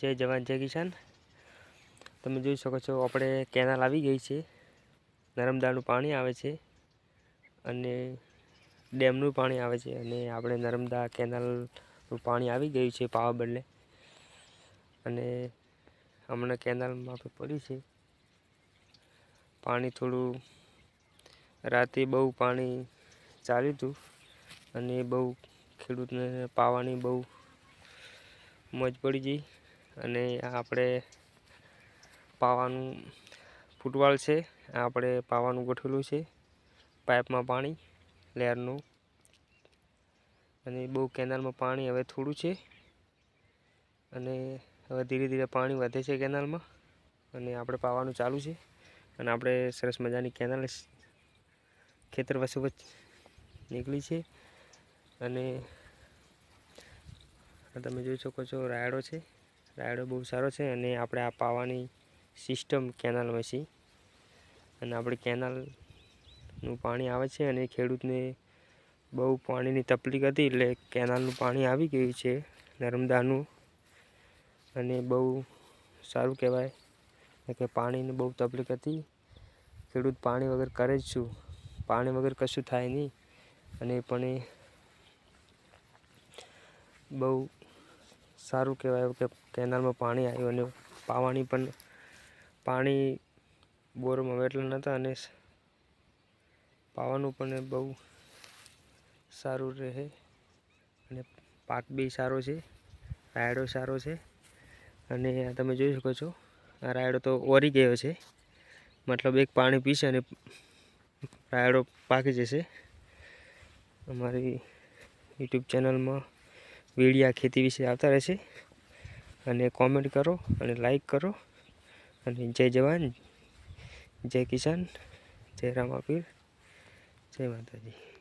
જય જવાન, જય કિસાન. તમે જોઈ શકો છો, આપણે કેનાલ આવી ગઈ છે. નર્મદાનું પાણી આવે છે અને ડેમનું પાણી આવે છે અને આપણે નર્મદા કેનાલનું પાણી આવી ગયું છે પાવા બદલે. અને હમણાં કેનાલમાં આપણે પડ્યું છે. પાણી થોડું રાતે બહુ પાણી ચાલ્યું હતું અને બહુ ખેડૂતને પાવાની બહુ મોજ પડી ગઈ. અને આપણે પાવાનું ફૂટવાળ છે. આપણે પાવાનું ગોઠવેલું છે. પાઇપમાં પાણી લેરનું અને બહુ કેનાલમાં પાણી હવે થોડું છે. અને હવે ધીરે ધીરે પાણી વધે છે કેનાલમાં. અને આપણે પાવાનું ચાલુ છે. અને આપણે સરસ મજાની કેનાલ ખેતર વચ્ચોવચ્ચ નીકળી છે. અને તમે જોઈ શકો છો, રાયડો છે. રાયડો બહુ સારો છે અને આપણે આ પાવાની સિસ્ટમ કેનાલમાંથી અને આપણે કેનાલનું પાણી આવે છે અને ખેડૂતને બહુ પાણીની તકલીફ હતી એટલે કેનાલનું પાણી આવી ગયું છે, નર્મદાનું. અને બહુ સારું કહેવાય કે પાણીની બહુ તકલીફ હતી. ખેડૂત પાણી વગર કરે જ છું પાણી વગર કશું થાય નહીં. અને પણ બહુ સારું કહેવાય કે કેનાલમાં પાણી આવ્યું અને પાવાની પણ પાણી બોરમાં એટલા નહોતા અને પાવાનું પણ બહુ સારું રહે અને પાક બી સારો છે, રાયડો સારો છે અને તમે જોઈ શકો છો, આ રાયડો તો ઓરી ગયો છે, મતલબ એક પાણી પીશે અને રાયડો પાકી જશે. અમારી યુટ્યુબ ચેનલમાં વિડીયા ખેતી વિશે આવતા રહેશે. અને કોમેન્ટ કરો અને લાઈક કરો. અને જય જવાન, જય કિસાન, જય રામાપીર જય માતાજી.